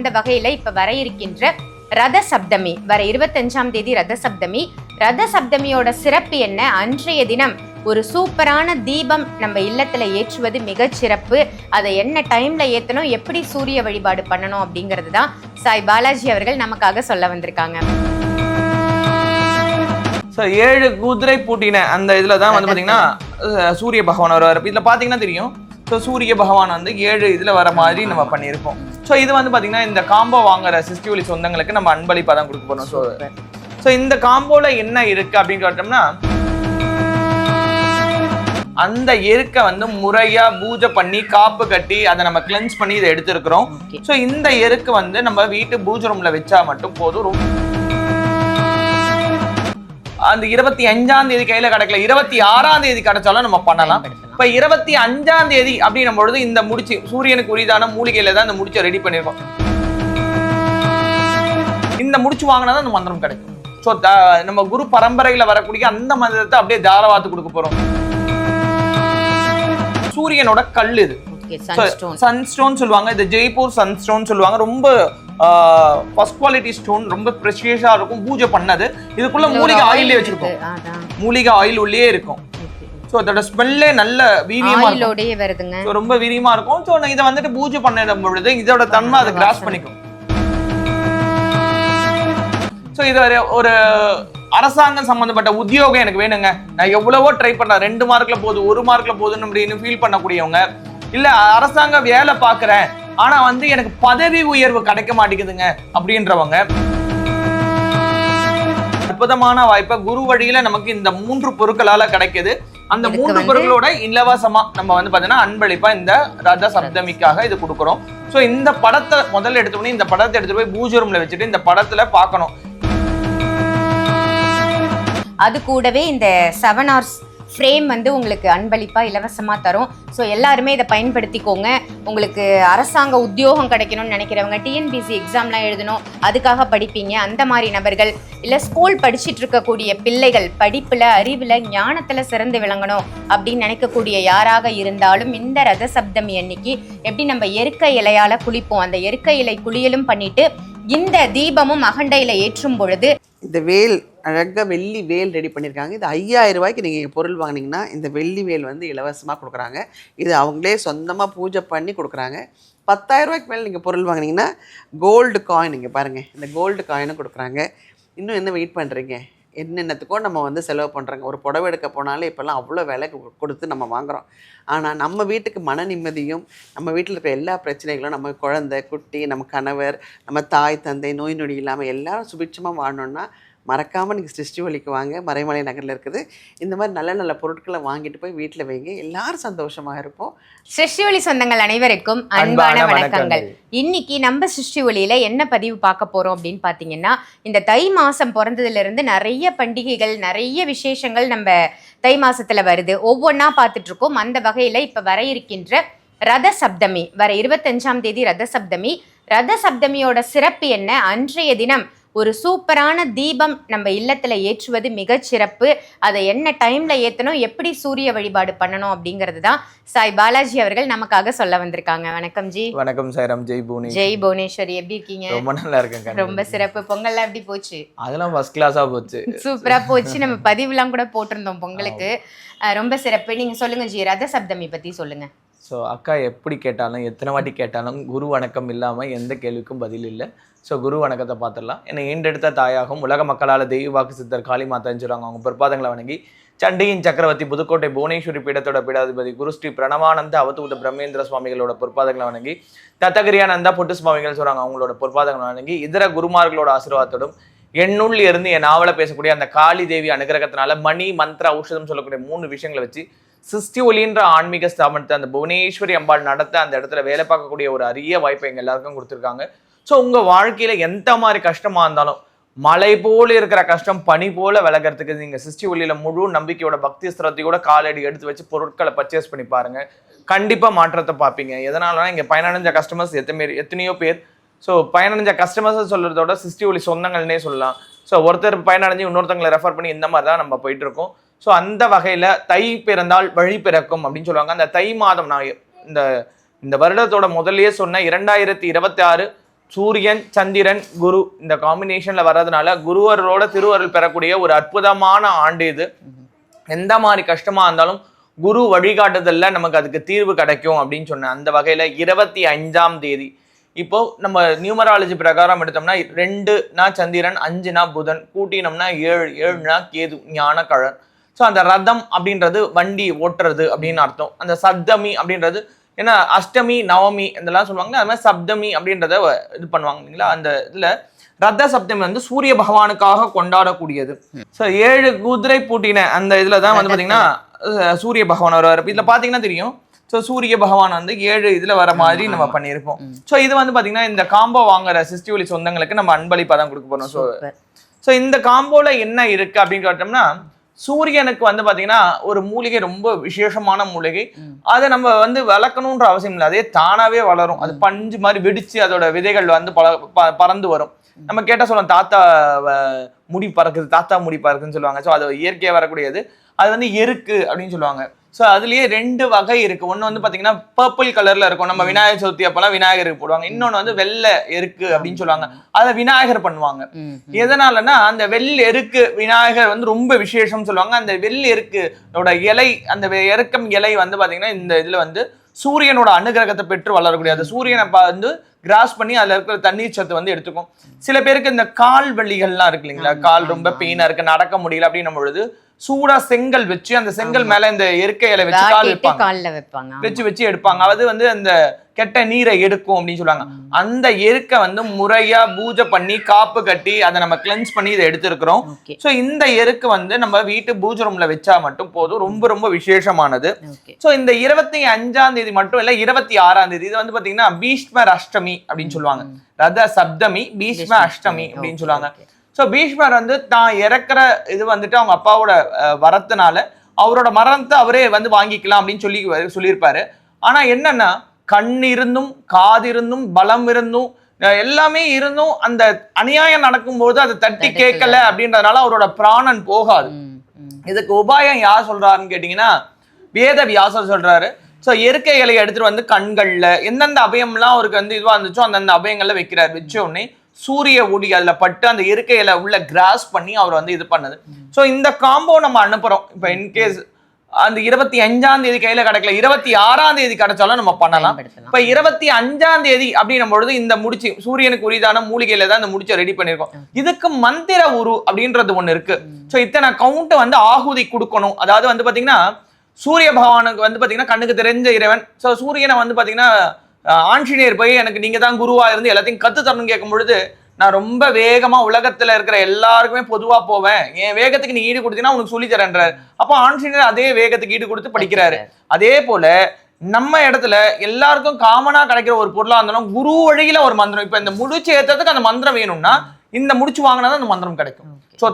அந்த வகையில இப்ப வர இருக்கின்ற ரத சப்தமி. வர இருபத்தஞ்சாம் தேதி ரத சப்தமி. ரத சப்தமியோட சிறப்பு என்ன? அன்றைய தினம் ஒரு சூப்பரான தீபம் நம்ம இல்லத்துல ஏற்றுவது மிக சிறப்பு. அதை என்ன டைம்ல ஏத்தணும்? எப்படி சூரிய வழிபாடு பண்ணணும்? அப்படிங்கிறது தான் சாய் பாலாஜி அவர்கள் நமக்காக சொல்ல வந்திருக்காங்க. ஸோ ஏழு குதிரை பூட்டின அந்த இதுல தான் வந்து பாத்தீங்கன்னா சூரிய பகவான் வருவார். இதுல பாத்தீங்கன்னா தெரியும். ஸோ சூரிய பகவான் வந்து ஏழு இதுல வர மாதிரி நம்ம பண்ணியிருக்கோம் ஸோ இது வந்து பாத்தீங்கன்னா இந்த காம்போ வாங்குற சிஸ்டிவலி சொந்தங்களுக்கு நம்ம அன்பளிப்பா தான் கொடுக்க போறோம். ஸோ ஸோ இந்த காம்போல என்ன இருக்கு அப்படின்னு கேட்டோம்னா அந்த எருக்கை வந்து முறையா பூஜை பண்ணி காப்பு கட்டி அதை நம்ம கிளென்ஸ் பண்ணி இதை எடுத்திருக்கிறோம். ஸோ இந்த எருக்கு வந்து நம்ம வீட்டு பூஜை ரூம்ல வச்சா மட்டும் போதும். ரொம்ப அந்த இருபத்தி அஞ்சாம் தேதி கையில கிடைக்கல. இருபத்தி ஆறாம் தேதி கிடைச்சாலும் நம்ம பண்ணலாம். இப்ப இருபத்தி அஞ்சாம் தேதி அப்படின்னும் பொழுது இந்த முடிச்சு சூரியனுக்கு உரிதான மூலிகையில தான் இந்த முடிச்சை ரெடி பண்ணிருக்கோம். இந்த முடிச்சு வாங்கினா தான் அந்த மந்திரம் கிடைக்கும். ஸோ நம்ம குரு பரம்பரையில வரக்கூடிய அந்த மந்திரத்தை அப்படியே தாரவாத்து கொடுக்க போறோம். சூரியனோட கல் இது. சன்ஸ்டோன் சொல்லுவாங்க. இது ஜெய்ப்பூர் சன்ஸ்டோன் சொல்லுவாங்க. ரொம்ப ஃபர்ஸ்ட் குவாலிட்டி ஸ்டோன் ரொம்ப ப்ரெஷியஸா இருக்கும். பூஜை பண்ணது. இதுக்குள்ள மூலிகை ஆயிலே. வச்சிருக்கோம். மூலிகை ஆயில் உள்ளே இருக்கும். ஸோ அதோட ஸ்மெல்லே நல்ல வீரியமா இருக்கும். ஆயிலோடயே வருதுங்க. ஸோ ரொம்ப வீரியமா இருக்கும். ஸோ இதை வந்துட்டு பூஜை பண்ணிடும் பொழுது இதோட தன்மை அதை கிராஸ். பண்ணிக்கும். ஸோ இது ஒரு ஒரு அரசாங்கம் சம்பந்தப்பட்ட உத்தியோகம் எனக்கு வேணுங்க. நான் எவ்வளவோ ட்ரை பண்ணேன். ரெண்டு மார்க்ல போகுது ஒரு மார்க்ல போகுதுன்னு அப்படின்னு ஃபீல் பண்ணக்கூடியவங்க. இல்ல அரசாங்க வேலை பார்க்குறேன். ஆனா வந்து எனக்கு பதவி உயர்வு கிடைக்க மாட்டேங்குதுங்க அப்படின்றவங்க. அற்புதமான வாய்ப்பை குரு வழியில நமக்கு இந்த மூன்று பொருட்களால கிடைக்குது. அந்த மூன்று பொருட்களோட இலவசமா நம்ம வந்து பாத்தீங்கன்னா அன்பளிப்பா இந்த ரத சப்தமிக்காக இது கொடுக்குறோம். சோ இந்த படத்தை முதல்ல எடுத்தோடனே இந்த படத்தை எடுத்துட்டு போய் பூஜை ரூம்ல வச்சுட்டு இந்த படத்துல பார்க்கணும். அது கூடவே இந்த செவன் ஹவர்ஸ் ஃப்ரேம் வந்து உங்களுக்கு அன்பளிப்பாக இலவசமாக தரும். ஸோ எல்லாருமே இதை பயன்படுத்திக்கோங்க. உங்களுக்கு அரசாங்க உத்தியோகம் கிடைக்கணும்னு நினைக்கிறவங்க டிஎன்பிசி எக்ஸாம்லாம் எழுதணும். அதுக்காக படிப்பீங்க. அந்த மாதிரி நபர்கள் இல்லை ஸ்கூல் படிச்சுட்டு இருக்கக்கூடிய பிள்ளைகள் படிப்பில் அறிவில் ஞானத்தில் சிறந்து விளங்கணும் அப்படின்னு நினைக்கக்கூடிய யாராக இருந்தாலும் இந்த ரத சப்தமி அன்னைக்கு எப்படி நம்ம எருக்க இலையால் குளிப்போம் அந்த எருக்க இலை குளியலும் பண்ணிட்டு இந்த தீபமும் அகண்டையில் ஏற்றும் பொழுது இந்த வேல் அழகாக வெள்ளி வேல் ரெடி பண்ணியிருக்காங்க இது ஐயாயிரம் ரூபாய்க்கு நீங்கள் பொருள் வாங்கினீங்கன்னா இந்த வெள்ளி வேல் வந்து இலவசமாக கொடுக்குறாங்க. இது அவங்களே சொந்தமாக பூஜை பண்ணி கொடுக்குறாங்க. பத்தாயிரம் ரூபாய்க்கு மேலே நீங்கள் பொருள் வாங்குனீங்கன்னா கோல்டு காயின் இங்கே பாருங்கள் இந்த கோல்டு காயினும் கொடுக்குறாங்க. இன்னும் என்ன வெயிட் பண்ணுறீங்க என்னென்னத்துக்கோ நம்ம வந்து செலவு பண்ணுறாங்க ஒரு புடவை எடுக்க போனாலே இப்போல்லாம் அவ்வளோ விலை கொடுத்து நம்ம வாங்குறோம். ஆனால் நம்ம வீட்டுக்கு மன நிம்மதியும் நம்ம வீட்டில் இருக்கிற எல்லா பிரச்சனைகளும் நம்ம குழந்தை குட்டி நம்ம கணவர் நம்ம தாய் தந்தை நோய் நொடி இல்லாமல் எல்லாரும் சுபிட்சமாக வாழணுன்னா மறக்காமல் நீங்கள் சிருஷ்டிவலிக்கு வாங்க. மறைமலை நகரில் இருக்குது. இந்த மாதிரி நல்ல நல்ல பொருட்களை வாங்கிட்டு போய் வீட்டில் வைங்க. எல்லாரும் சந்தோஷமாக இருப்போம். சிருஷ்டி ஒளி சொந்தங்கள் அனைவருக்கும் அன்பான வணக்கங்கள். இன்னைக்கு நம்ம சிருஷ்டி ஒளியில என்ன பதிவு பார்க்க போறோம் அப்படின்னு பாத்தீங்கன்னா இந்த தை மாசம் பிறந்ததுல இருந்து நிறைய பண்டிகைகள் நிறைய விசேஷங்கள் நம்ம தை மாசத்துல வருது. ஒவ்வொன்றா பார்த்துட்டு இருக்கோம். அந்த வகையில இப்ப வர இருக்கின்ற ரத சப்தமி வர இருபத்தஞ்சாம் தேதி ரத சப்தமி ரத சப்தமியோட சிறப்பு என்ன? அன்றைய தினம் ஒரு சூப்பரான தீபம் நம்ம இல்லத்துல ஏற்றுவது மிகச் சிறப்பு. அதை என்ன டைம்ல ஏத்தணும் எப்படி சூரிய வழிபாடு பண்ணணும் அப்படிங்கிறது தான் சாய் பாலாஜி அவர்கள் நமக்காக சொல்ல வந்திருக்காங்க. வணக்கம் ஜி. வணக்கம் சாய்ராம். ஜெய் பூனி. ஜெய் புவனேஸ்வரி எப்படி இருக்கீங்க? ரொம்ப நல்லா இருக்கேன் ரொம்ப சிறப்பு. பொங்கல்லாம் எப்படி போச்சு? அதெல்லாம் ஃபர்ஸ்ட் கிளாஸா போச்சு. சூப்பரா போச்சு. நம்ம பதிவுலாம் கூட போட்டிருந்தோம் பொங்கலுக்கு. ரொம்ப சிறப்பு. நீங்க சொல்லுங்க ஜி. ரத சப்தமி பத்தி சொல்லுங்க. ஸோ அக்கா எப்படி கேட்டாலும் எத்தனை வாட்டி கேட்டாலும் குரு வணக்கம் இல்லாமல் எந்த கேள்விக்கும் பதில் இல்லை. ஸோ குரு வணக்கத்தை பார்த்துடலாம். என்னை ஈண்டெடுத்த தாயாகும் உலக மக்களால் தெய்வ வாக்கு சித்தர் காளி மாதான்னு சொல்கிறாங்க அவங்க பிற்பாதங்களை வணங்கி சண்டியின் சக்கரவர்த்தி புதுக்கோட்டை புவனேஸ்வரி பீடத்தோட பீடாதிபதி குரு ஸ்ரீ பிரணவானந்த அவதூத பிரம்மேந்திர சுவாமிகளோட பொற்பாதங்களை வணங்கி தத்தகிரியானந்தா பொட்டு சுவாமிகள் சொல்கிறாங்க அவங்களோட பொற்பாதங்களை வணங்கி இதர குருமார்களோட ஆசீர்வாதத்தோடும் என்னுள் இருந்து என் நாவலை பேசக்கூடிய அந்த காளி தேவி அனுகிரகத்தினால மணி மந்திர ஔஷதம் சொல்லக்கூடிய மூணு விஷயங்களை வச்சு சிஸ்டி ஒலின்ற ஆன்மீக ஸ்தாபனத்தை அந்த புவனேஸ்வரி அம்பாள் நடத்த அந்த இடத்துல வேலை பார்க்கக்கூடிய ஒரு அரிய வாய்ப்பை எங்க எல்லாருக்கும் கொடுத்துருக்காங்க. ஸோ உங்க வாழ்க்கையில எந்த மாதிரி கஷ்டமா இருந்தாலும் மலை போல இருக்கிற கஷ்டம் பனி போல விலகிறதுக்கு நீங்க சிஸ்டி ஒலியில முழு நம்பிக்கையோட பக்தி ஸ்திரத்தையோட காலடி எடுத்து வச்சு பொருட்களை பர்ச்சேஸ் பண்ணி பாருங்க. கண்டிப்பா மாற்றத்தை பார்ப்பீங்க. எதனாலனா இங்க பயனடைஞ்ச கஸ்டமர்ஸ் எத்தனை எத்தனையோ பேர். ஸோ பயனடைஞ்ச கஸ்டமர்ஸ் சொல்றதோட சிஸ்டி ஒலி சொந்தங்கள்னே சொல்லலாம். ஸோ ஒருத்தர் பயனடைஞ்சு இன்னொருத்தங்களை ரெஃபர் பண்ணி இந்த மாதிரி தான் நம்ம போயிட்டு இருக்கோம். ஸோ அந்த வகையில் தை பிறந்தால் வழி பிறக்கும் அப்படின்னு சொல்லுவாங்க. அந்த தை மாதம் நான் இந்த இந்த வருடத்தோட முதல்லயே சொன்ன இரண்டாயிரத்தி இருபத்தி ஆறு சூரியன் சந்திரன் குரு இந்த காம்பினேஷனில் வர்றதுனால குருவரோட திருவருள் பெறக்கூடிய ஒரு அற்புதமான ஆண்டு இது. எந்த மாதிரி கஷ்டமாக இருந்தாலும் குரு வழிகாட்டுதலில் நமக்கு அதுக்கு தீர்வு கிடைக்கும் அப்படின்னு சொன்னேன் அந்த வகையில் இருபத்தி அஞ்சாம் தேதி. இப்போ நம்ம நியூமராலஜி பிரகாரம் எடுத்தோம்னா ரெண்டுனா சந்திரன் அஞ்சுனா புதன் கூட்டினோம்னா ஏழு ஏழுனா கேது ஞானக்கழன். ஸோ அந்த ரதம் அப்படின்றது வண்டி ஓட்டுறது அப்படின்னு அர்த்தம். அந்த சப்தமி அப்படின்றது ஏன்னா அஷ்டமி நவமி இதெல்லாம் சொல்லுவாங்க அது மாதிரி சப்தமி அப்படின்றத இது பண்ணுவாங்க இல்லைங்களா? அந்த இதுல ரத்த சப்தமி வந்து சூரிய பகவானுக்காக கொண்டாடக்கூடியது. ஸோ ஏழு குதிரை பூட்டின அந்த இதுல தான் வந்து பாத்தீங்கன்னா அஹ், சூரிய பகவான் வருவார். இதுல பாத்தீங்கன்னா தெரியும். ஸோ சூரிய பகவான் வந்து ஏழு இதுல வர மாதிரி நம்ம பண்ணியிருப்போம். ஸோ இது வந்து பாத்தீங்கன்னா இந்த காம்போ வாங்குற சிஸ்டிவலி சொந்தங்களுக்கு நம்ம அன்பளிப்பா தான் கொடுக்க போறோம். ஸோ. ஸோ இந்த காம்போல என்ன இருக்கு அப்படின்னு கேட்டோம்னா சூரியனுக்கு வந்து பாத்தீங்கன்னா ஒரு மூலிகை ரொம்ப விசேஷமான மூலிகை. அதை நம்ம வந்து வளர்க்கணுன்ற அவசியம் இல்லை. அதே தானாவே வளரும். அது பஞ்சு மாதிரி வெடிச்சு அதோட விதைகள் வந்து பல ப- பறந்து வரும். நம்ம கேட்டா சொல்லுவோம் தாத்தா முடி பறக்குது தாத்தா முடி பறக்குதுன்னு சொல்லுவாங்க. ஸோ அது இயற்கையா வரக்கூடியது. அது வந்து எருக்கு அப்படின்னு சொல்லுவாங்க. ஸோ அதுலயே ரெண்டு வகை இருக்கு. ஒன்று வந்து பாத்தீங்கன்னா பர்பிள் கலர்ல இருக்கும். நம்ம விநாயகர் சதுர்த்தி அப்பெல்லாம் விநாயகருக்கு போடுவாங்க. இன்னொன்று வந்து வெள்ளை எருக்கு அப்படின்னு சொல்லுவாங்க. அதை விநாயகர் பண்ணுவாங்க. எதனாலன்னா அந்த வெள் எருக்கு விநாயகர் வந்து ரொம்ப விசேஷம் சொல்லுவாங்க. அந்த வெள் எருக்கோட இலை அந்த எருக்கம் இலை வந்து பாத்தீங்கன்னா இந்த இதுல வந்து சூரியனோட அனுகிரகத்தை பெற்று வளரக்கூடிய அந்த சூரியனை வந்து கிராஸ் பண்ணி அதுல இருக்கிற தண்ணீர் சத்து வந்து எடுத்துக்கும். சில பேருக்கு இந்த கால் வலிகள்லாம் இருக்கு இல்லைங்களா? கால் ரொம்ப பெயினா இருக்கு நடக்க முடியல அப்படின்னும் பொழுது சூடா செங்கல் வச்சு அந்த செங்கல் மேல இந்த எருக்கை இலை வச்சு கால் வைப்பாங்க. வச்சு வச்சு எடுப்பாங்க. அது வந்து அந்த கெட்ட நீரை எடுக்கும் அப்படின்னு சொல்லுவாங்க. அந்த எருக்கை வந்து முறையா பூஜை பண்ணி காப்பு கட்டி அதை நம்ம கிளென்ஸ் பண்ணி இதை எடுத்திருக்கிறோம். ஸோ இந்த எருக்கு வந்து நம்ம வீட்டு பூஜை ரூம்ல வச்சா மட்டும் போதும். ரொம்ப ரொம்ப விசேஷமானது. ஸோ இந்த இருபத்தி அஞ்சாம் தேதி மட்டும் இல்ல இருபத்தி ஆறாம் தேதி இது வந்து பாத்தீங்கன்னா பீஷ்மர் அஷ்டமி அப்படின்னு சொல்லுவாங்க. ரத சப்தமி பீஷ்ம அஷ்டமி அப்படின்னு சொல்லுவாங்க. ஸோ பீஷ்மர் வந்து தான் இறக்குற இது வந்துட்டு அவங்க அப்பாவோட வரத்துனால அவரோட மரணத்தை அவரே வந்து வாங்கிக்கலாம் அப்படின்னு சொல்லி சொல்லியிருப்பாரு. ஆனா என்னன்னா கண் இருந்தும் காது இருந்தும் பலம் இருந்தும் எல்லாமே இருந்தும் அந்த அநியாயம் நடக்கும்போது அதை தட்டி. கேட்கல அப்படின்றதுனால அவரோட பிராணன் போகாது. இதுக்கு உபாயம் யார் சொல்றாருன்னு கேட்டிங்கன்னா வேத வியாசர் சொல்றாரு. ஸோ இயற்கை இலையை எடுத்துட்டு வந்து கண்கள்ல எந்தெந்த அபயம்லாம் அவருக்கு வந்து இதுவா இருந்துச்சோ அந்தந்த அபயங்கள்ல வைக்கிறார். வச்ச உடனே சூரிய ஒளி அதுல பட்டு அந்த இயற்கை இலை உள்ள கிராஸ் பண்ணி அவர் வந்து இது பண்ணுது. ஸோ இந்த காம்போ நம்ம அனுப்புறோம். இப்போ இன்கேஸ் அந்த இருபத்தி அஞ்சாம் தேதி கையில கிடைக்கல இருபத்தி ஆறாம் தேதி கிடைச்சாலும் நம்ம பண்ணலாம். இப்ப இருபத்தி அஞ்சாம் தேதி அப்படின்னும் பொழுது இந்த முடிச்சு சூரியனுக்கு உரிதான மூலிகையில தான் இந்த முடிச்சை ரெடி பண்ணிருக்கோம். இதுக்கு மந்திர உரு அப்படின்றது ஒண்ணு இருக்கு. சோ இத்தனை கவுண்ட் வந்து ஆகுதி கொடுக்கணும். அதாவது வந்து பாத்தீங்கன்னா சூரிய பகவானுக்கு வந்து பாத்தீங்கன்னா கண்ணுக்கு தெரிஞ்ச இறைவன். சோ சூரியனை வந்து பாத்தீங்கன்னா ஆஞ்சநேயர் போய் எனக்கு நீங்க தான் குருவா இருந்து எல்லாத்தையும் கத்து தரணும்னு கேட்கும் பொழுது நான் ரொம்ப வேகமா உலகத்துல இருக்கிற எல்லாருக்குமே பொதுவா போவேன். என் வேகத்துக்கு நீ ஈடு கொடுத்தீங்கன்னா உனக்கு சொல்லி தரேன்றாரு. அப்போ ஆஞ்சநேயர் அதே வேகத்துக்கு ஈடு கொடுத்து படிக்கிறாரு. அதே போல நம்ம இடத்துல எல்லாருக்கும் காமனா கிடைக்கிற ஒரு பொருளா இருந்தாலும் குரு வழியில ஒரு மந்திரம். இப்ப இந்த முடிச்சு ஏத்ததுக்கு அந்த மந்திரம் வேணும்னா இந்த முடிச்சு வாங்கினா தான் அந்த மந்திரம் கிடைக்கும். ஸோ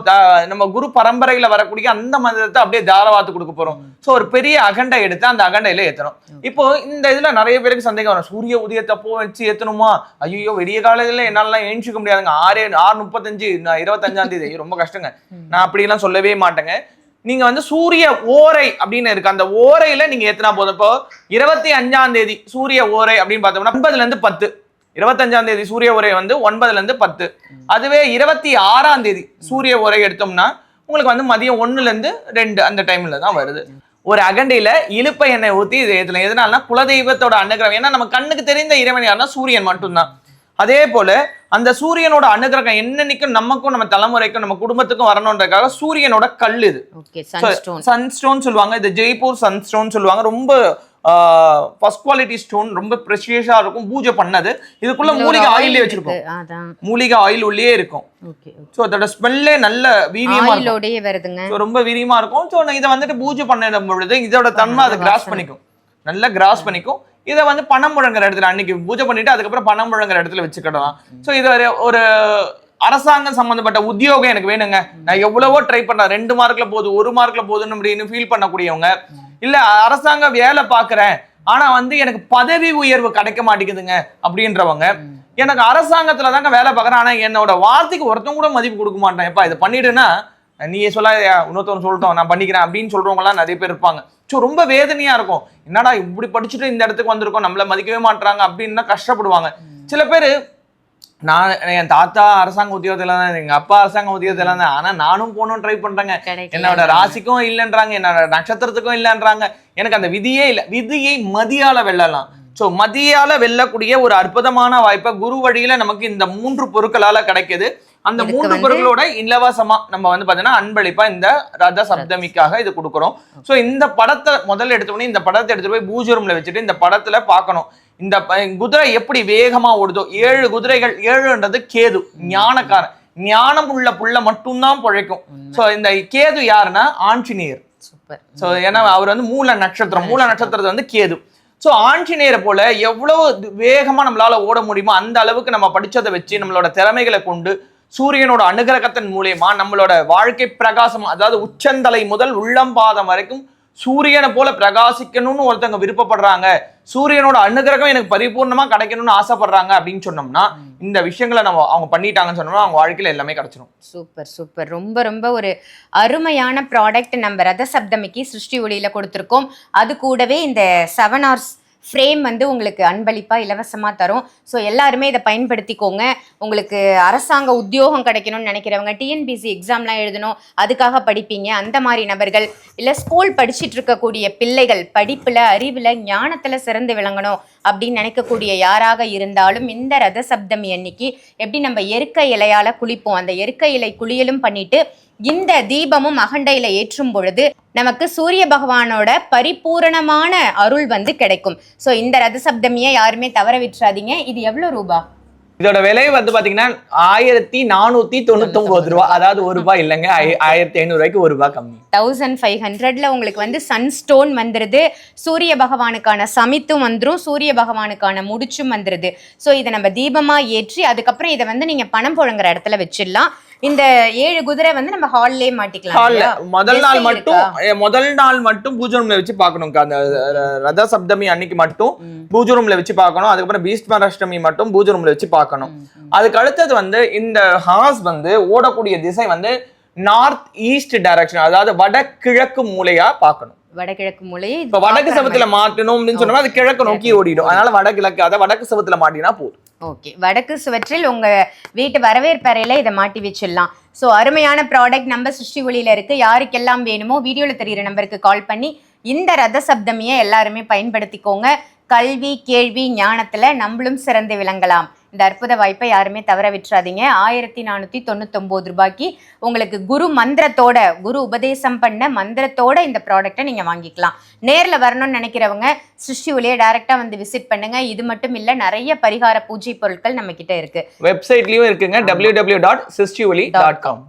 நம்ம குரு பரம்பரையில வரக்கூடிய அந்த மந்திரத்தை அப்படியே தாரவாத்து கொடுக்க போறோம். ஸோ ஒரு பெரிய அகண்டை எடுத்து அந்த அகண்டையில ஏத்தணும். இப்போ இந்த இதுல நிறைய பேருக்கு சந்தேகம் வரும். சூரிய உதயத்தை அப்போ வச்சு ஏத்தணுமா? ஐயோ விடிய காலையில என்னால ஏஞ்சிக்க முடியாதுங்க. ஆறு ஆறு முப்பத்தஞ்சு இருபத்தஞ்சாம் தேதி. ரொம்ப கஷ்டங்க. நான் அப்படிலாம் சொல்லவே மாட்டேங்க. நீங்க வந்து சூரிய ஓரை அப்படின்னு இருக்கு. அந்த ஓரையில நீங்க ஏத்துனா போதும். இப்போ இருபத்தி அஞ்சாம் தேதி சூரிய ஓரை அப்படின்னு பார்த்தோம்னா ஒன்பதுல இருந்து பத்து. இருபத்தஞ்சாம் தேதி சூரிய ஓரை வந்து ஒன்பதுல இருந்து பத்து. அதுவே இருபத்தி ஆறாம் தேதி சூரிய ஓரை எடுத்தோம்னா உங்களுக்கு வந்து மதியம் ஒண்ணுல இருந்து ரெண்டு அந்த டைம்ல தான் வருது. ஒரு அகண்டையில இழுப்ப எண்ணெய் ஊத்தி இதை ஏத்தலாம் எதனாலனா குலதெய்வத்தோட அனுகிரகம். ஏன்னா நம்ம கண்ணுக்கு தெரிந்த இறைவன் யாருன்னா சூரியன் மட்டும்தான். அதே போல அந்த சூரியனோட அனுகிரகம் என்னன்னைக்கும் நமக்கும் நம்ம தலைமுறைக்கும் நம்ம குடும்பத்துக்கும் வரணுன்றதுக்காக சூரியனோட கல் இது. சன்ஸ்டோன் சொல்லுவாங்க. இது ஜெய்ப்பூர் சன்ஸ்டோன் சொல்லுவாங்க. ரொம்ப ஃபர்ஸ்ட் குவாலிட்டி ஸ்டோன் ரொம்ப ப்ரெஷியஸா இருக்கும். பூஜை பண்ணது. இதுக்குள்ள மூலிகை ஆயிலே வச்சிருக்கோம் மூலிகை ஆயில் உள்ளே இருக்கும். ஸோ அதோட ஸ்மெல்லே நல்ல வீரியமா இருக்கும். வருதுங்க. ரொம்ப வீரியமா இருக்கும். ஸோ இதை வந்துட்டு பூஜை பண்ணிடும் பொழுது இதோட தன்மை அதை கிராஸ் பண்ணிக்கும். நல்லா கிராஸ் பண்ணிக்கும். இதை வந்து பணம் முழங்குற இடத்துல அன்னைக்கு பூஜை பண்ணிட்டு அதுக்கப்புறம் பணம் முழங்குற இடத்துல வச்சுக்கிடலாம். ஸோ இது ஒரு அரசாங்கம் சம்பந்தப்பட்ட உத்தியோகம் எனக்கு வேணுங்க. நான் எவ்வளவோ ட்ரை பண்ணேன் ரெண்டு மார்க்ல போகுது ஒரு மார்க்ல போகுதுன்னு அப்படின்னு ஃபீல் பண்ணக்கூடியவங்க. இல்ல அரசாங்க வேலை பாக்குறேன் ஆனா வந்து எனக்கு பதவி உயர்வு கிடைக்க மாட்டேங்குதுங்க அப்படின்றவங்க. எனக்கு அரசாங்கத்துல தாங்க வேலை பார்க்குறேன். ஆனா என்னோட வார்த்தைக்கு ஒருத்தவங்க கூட மதிப்பு கொடுக்க மாட்டேன். எப்பா இதை பண்ணிடுனா நீ சொல்ல இன்னொருத்தவன் சொல்லிட்டோம் நான் பண்ணிக்கிறேன் அப்படின்னு சொல்றவங்கலாம் நிறைய பேர் இருப்பாங்க. ஸோ ரொம்ப வேதனையா இருக்கும். என்னடா இப்படி படிச்சுட்டு இந்த இடத்துக்கு வந்திருக்கோம் நம்மள மதிக்கவே மாட்றாங்க அப்படின்னு கஷ்டப்படுவாங்க. சில பேர் நான் என் தாத்தா அரசாங்க உத்தியோகத்துல தான் எங்க அப்பா அரசாங்க உத்தியோகத்துல தான் ஆனா நானும் போகணும் ட்ரை பண்றேங்க. என்னோட ராசிக்கும் இல்லைன்றாங்க. என்னோட நட்சத்திரத்துக்கும் இல்லைன்றாங்க. எனக்கு அந்த விதியே இல்லை. விதியை மதியால வெல்லலாம். ஸோ மதியால வெல்லக்கூடிய ஒரு அற்புதமான வாய்ப்பை குரு வழியில நமக்கு இந்த மூன்று பொருட்களால கிடைக்குது. அந்த மூன்று பொருட்களோட இலவசமா நம்ம வந்து பாத்தீங்கன்னா அன்பளிப்பா இந்த ரத சப்தமிக்காக இது கொடுக்குறோம். ஸோ இந்த படத்தை முதல்ல எடுத்தோடனே இந்த படத்தை எடுத்துட்டு போய் பூஜை ரூம்ல வச்சுட்டு இந்த படத்துல பார்க்கணும். இந்த குதிரை எப்படி வேகமா ஓடுதோ ஏழு குதிரைகள் ஏழுன்றது கேது ஞானக்காரன். ஞானம் உள்ள புள்ள மட்டும்தான் பிழைக்கும். ஸோ இந்த கேது யாருன்னா ஆஞ்சநேயர். சூப்பர். ஸோ ஏன்னா அவர் வந்து மூல நட்சத்திரம் மூல நட்சத்திரத்தை வந்து கேது. ஸோ ஆஞ்சநேயரை போல எவ்வளவு வேகமா நம்மளால ஓட முடியுமோ அந்த அளவுக்கு நம்ம படிச்சதை வச்சு நம்மளோட திறமைகளை கொண்டு சூரியனோட அனுகிரகத்தின் மூலியமா நம்மளோட வாழ்க்கை பிரகாசம் அதாவது உச்சந்தலை முதல் உள்ளம்பாதம் வரைக்கும் சூரியனை போல பிரகாசிக்கணும்னு ஒருத்தவங்க விருப்பப்படுறாங்க. சூரியனோட அனுகிரகம் எனக்கு பரிபூர்ணமா கிடைக்கணும்னு ஆசைப்படுறாங்க அப்படின்னு சொன்னோம்னா இந்த விஷயங்களை நம்ம அவங்க பண்ணிட்டாங்கன்னு சொன்னோம்னா அவங்க வாழ்க்கையில எல்லாமே கிடைச்சிடும் சூப்பர் சூப்பர். ரொம்ப ரொம்ப ஒரு அருமையான ப்ராடக்ட் நம்ம ரத சப்தமிக்கு சிருஷ்டி ஒளியில கொடுத்துருக்கோம். அது கூடவே இந்த செவன் ஹவர்ஸ் ஃப்ரேம் வந்து உங்களுக்கு அன்பளிப்பாக இலவசமாக தரும். ஸோ எல்லாருமே இதை பயன்படுத்திக்கோங்க. உங்களுக்கு அரசாங்க உத்தியோகம் கிடைக்கணும்னு நினைக்கிறவங்க டிஎன்பிசி எக்ஸாம்லாம் எழுதணும். அதுக்காக படிப்பீங்க. அந்த மாதிரி நபர்கள் இல்லை ஸ்கூல் படிச்சுட்டு இருக்கக்கூடிய பிள்ளைகள் படிப்பில் அறிவில் ஞானத்தில் சிறந்து விளங்கணும் அப்படின்னு நினைக்கக்கூடிய யாராக இருந்தாலும் இந்த ரத சப்தமி அன்னைக்கு எப்படி நம்ம எருக்க இலையால் குளிப்போம்? அந்த எருக்க இலை குளியலும் பண்ணிட்டு இந்த தீபமும் அகண்டையில் ஏற்றும் பொழுது நமக்கு சூரிய பகவானோட பரிபூரணமான அருள் வந்து கிடைக்கும். ஸோ இந்த ரத சப்தமியை யாருமே தவற விட்டுறாதீங்க. இது எவ்வளோ ரூபா? இதோட விலை வந்து பாத்தீங்கன்னா ஆயிரத்தி நானூத்தி தொண்ணூத்தி ஒன்பது ரூபா. அதாவது ஒரு ரூபாய் இல்லைங்க. ஆயி- ஆயிரத்தி ஐநூறு ரூபாய்க்கு ஒரு ரூபாய் கம்மி. தௌசண்ட் ஃபைவ் ஹண்ட்ரட்ல உங்களுக்கு வந்து சன்ஸ்டோன் வந்துருது. சூரிய பகவானுக்கான சமித்தும் வந்துரும். சூரிய பகவானுக்கான முடிச்சும் வந்துருது. ஸோ இதை நம்ம தீபமா ஏற்றி அதுக்கப்புறம் இதை வந்து நீங்க பணம் புழங்குற இடத்துல வச்சிடலாம். இந்த ஏழு குதிரை வந்து நம்ம ஹால்லே மாட்டிக்கலாம் ஹால்ல? முதல் நாள் மட்டும் முதல் நாள் மட்டும் பூஜை ரூம்ல வச்சு பார்க்கணும்க்கா அந்த ரத சப்தமி அன்னைக்கு மட்டும். பூஜை ரூம்ல வச்சு பார்க்கணும் அதுக்கப்புறம் பீஷ்மராஷ்டமி மட்டும் பூஜை ரூம்ல வச்சு பார்க்கணும். அதுக்கு அடுத்தது வந்து இந்த ஹார்ஸ் வந்து ஓடக்கூடிய திசை வந்து நார்த் ஈஸ்ட் டைரக்ஷன் அதாவது வடகிழக்கு மூலையா பார்க்கணும். வடகிழக்கு மூலையை இப்ப வடக்கு செவத்துல மாட்டணும் அப்படின்னு சொன்னோம்னா அது கிழக்கு நோக்கி ஓடிடும். அதனால வடகிழக்கு அதை வடக்கு செவத்துல மாட்டினா போதும். ஓகே. வடக்கு சுவற்றில் உங்க வீட்டு வரவேற்பறையில இதை மாட்டி வச்சிடலாம். ஸோ அருமையான ப்ராடக்ட் நம்ம சிருஷ்டி ஒளியில இருக்கு. யாருக்கெல்லாம் வேணுமோ வீடியோல தெரியிற நம்பருக்கு கால் பண்ணி இந்த ரத சப்தமியை எல்லாருமே பயன்படுத்திக்கோங்க. கல்வி கேள்வி ஞானத்துல நம்மளும் சிறந்து விளங்கலாம். இந்த அற்புத வாய்ப்பை யாருமே தவற விட்டுறாதீங்க. ஆயிரத்தி நானூத்தி தொண்ணூத்தொன்பது ரூபாய்க்கு உங்களுக்கு குரு மந்திரத்தோட குரு உபதேசம் பண்ண மந்திரத்தோட இந்த ப்ராடக்ட்டை நீங்க வாங்கிக்கலாம். நேர்ல வரணும்னு நினைக்கிறவங்க சிருஷ்டி ஒளியை டைரக்டா வந்து விசிட் பண்ணுங்க. இது மட்டும் இல்ல நிறைய பரிகார பூஜை பொருட்கள் நம்ம கிட்ட இருக்கு. வெப்சைட்லயும் இருக்குங்க டபிள்யூ டபிள்யூ டாட் சிஸ்டிஒலி டாட் காம்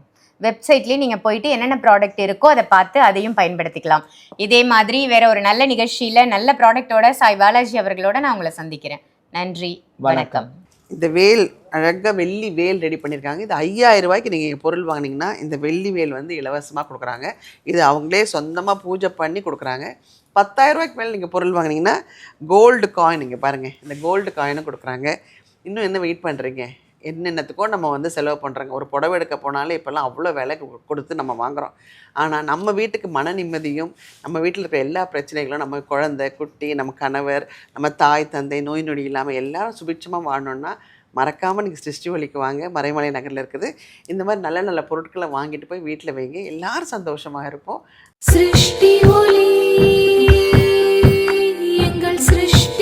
வெப்சைட்லயே நீங்க போயிட்டு என்னென்ன ப்ராடக்ட் இருக்கோ அதை பார்த்து அதையும் பயன்படுத்திக்கலாம். இதே மாதிரி வேற ஒரு நல்ல நிகழ்ச்சியில நல்ல ப்ராடக்ட்டோட சாய் பாலாஜி அவர்களோட நான் உங்களை சந்திக்கிறேன். நன்றி வணக்கம். இந்த வேல் அழகாக வெள்ளி வேல் ரெடி பண்ணியிருக்காங்க இது ஐயாயிரம் ரூபாய்க்கு நீங்கள் பொருள் வாங்குனீங்கன்னா இந்த வெள்ளி வேல் வந்து இலவசமாக கொடுக்குறாங்க. இது அவங்களே சொந்தமாக பூஜை பண்ணி கொடுக்குறாங்க. பத்தாயிரம் ரூபாய்க்கு மேலே நீங்கள் பொருள் வாங்குனீங்கன்னா கோல்டு காயின் நீங்கள் பாருங்கள் இந்த கோல்டு காயினும் கொடுக்குறாங்க. இன்னும் என்ன வெயிட் பண்ணுறீங்க என்னென்னத்துக்கோ நம்ம வந்து செலவு பண்ணுறாங்க ஒரு புடவை எடுக்க போனாலே இப்போல்லாம் அவ்வளோ விலை கொடுத்து நம்ம வாங்குறோம். ஆனால் நம்ம வீட்டுக்கு மன நிம்மதியும் நம்ம வீட்டில் இருக்கிற எல்லா பிரச்சனைகளும் நம்ம குழந்தை குட்டி நம்ம கணவர் நம்ம தாய் தந்தை நோய் நொடி இல்லாமல் எல்லாரும் சுபிட்சமாக வாழணும்னா மறக்காமல் நீங்கள் சிருஷ்டி வழிக்கு வாங்க. மறைமலை நகரில் இருக்குது. இந்த மாதிரி நல்ல நல்ல பொருட்களை வாங்கிட்டு போய் வீட்டில் வைங்க. எல்லாரும் சந்தோஷமாக இருப்போம். சிருஷ்டி ஒளி எங்கள் சிருஷ்டி